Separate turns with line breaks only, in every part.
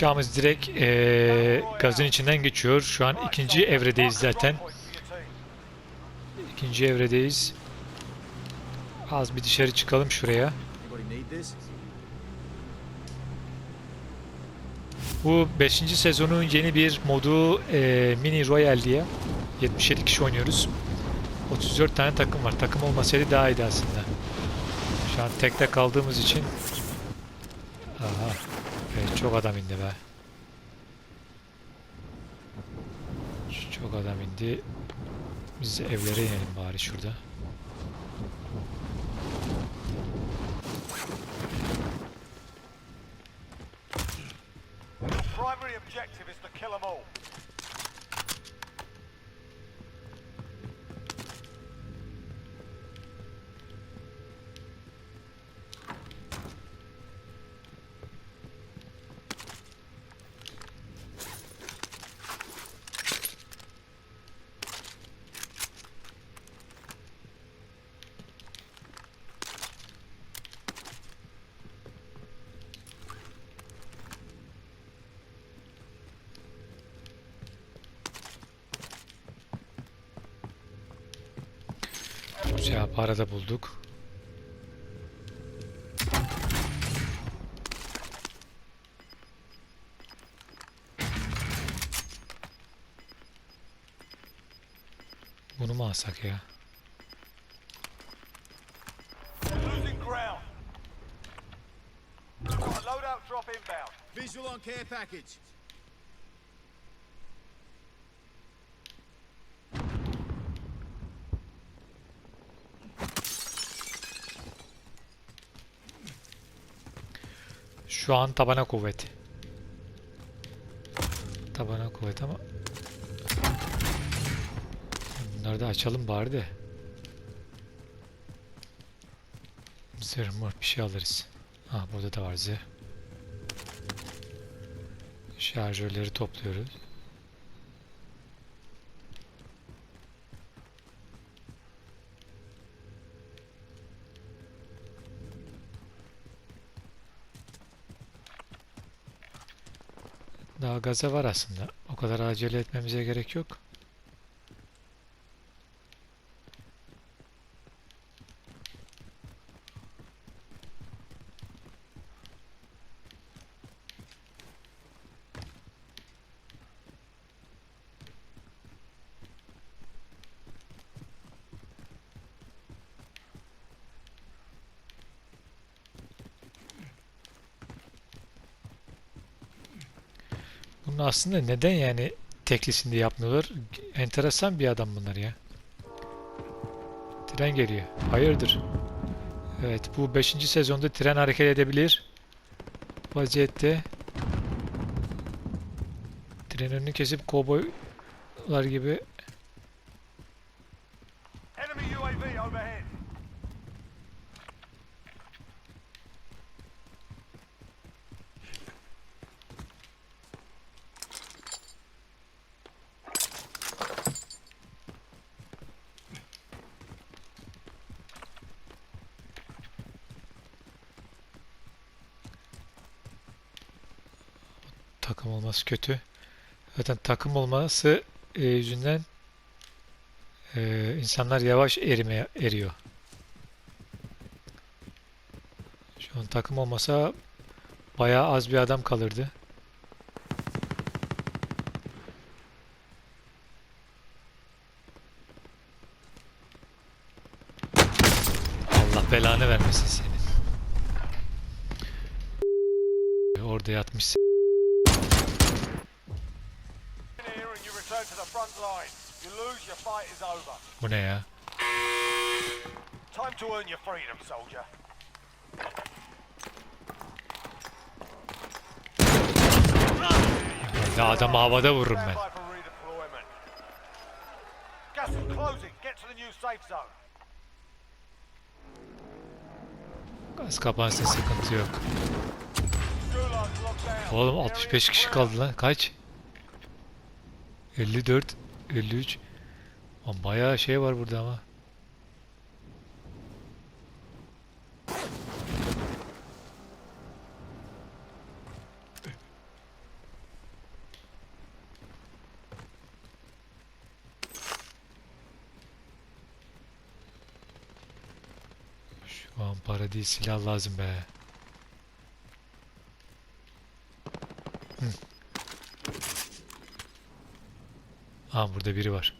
Uçağımız direkt eee, gazın içinden geçiyor. Şu an ikinci evredeyiz zaten. İkinci evredeyiz. Az bir dışarı çıkalım şuraya. Bu 5. sezonun yeni bir modu eee, Mini Royal diye. 77 kişi oynuyoruz. 34 tane takım var. Takım olmasaydı daha iyiydi aslında. Şu an tekte kaldığımız için. Aha. Evet, çok adam indi be. Çok adam indi. Biz evlere inelim bari şurada.
Primary objective is to kill them all.
Güzel para da bulduk. Bunu mu alsak ya?
Visual on care package.
Şu an tabana kuvvet. Tabana kuvvet ama Bunları da açalım bari de. Zırh mır bir şey alırız. Ha burada da var zırh. Şarjörleri topluyoruz. Daha gaza var aslında. O kadar acele etmemize gerek yok. Bunu aslında neden yani teklisinde yapmıyorlar? Enteresan bir adam bunlar ya. Tren geliyor. Hayırdır? Evet bu 5. sezonda tren hareket edebilir. Vaziyette. Tren önünü kesip kovboylar gibi takım olması kötü. Zaten takım olması e, yüzünden e, insanlar yavaş erimeye eriyor. Şu an takım olmasa bayağı az bir adam kalırdı. Allah belanı vermesin senin. Orada yatmışsın.
To the front line. You lose, your fight is over.
Bu ne ya?
Time to earn your freedom, soldier.
Ya adamı havada vururum ben.
Gas closing. Get to the new safe zone.
Gaz kapansın sıkıntı yok. Oğlum
Area
65 kişi kaldı lan. Kaç? 54, 53. Lan bayağı şey var burada ama. Şu an para değil silah lazım be. Hı. Aa burada biri var.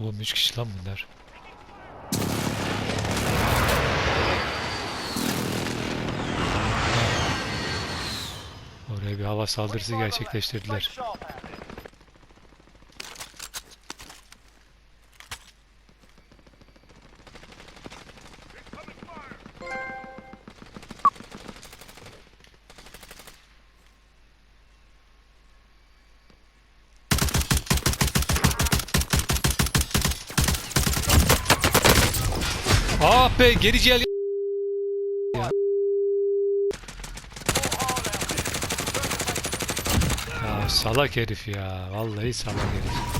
Oğlum 3 kişi lan bunlar. Oraya bir hava saldırısı gerçekleştirdiler. Ah be geri gel. Ya. ya salak herif ya. Vallahi salak herif.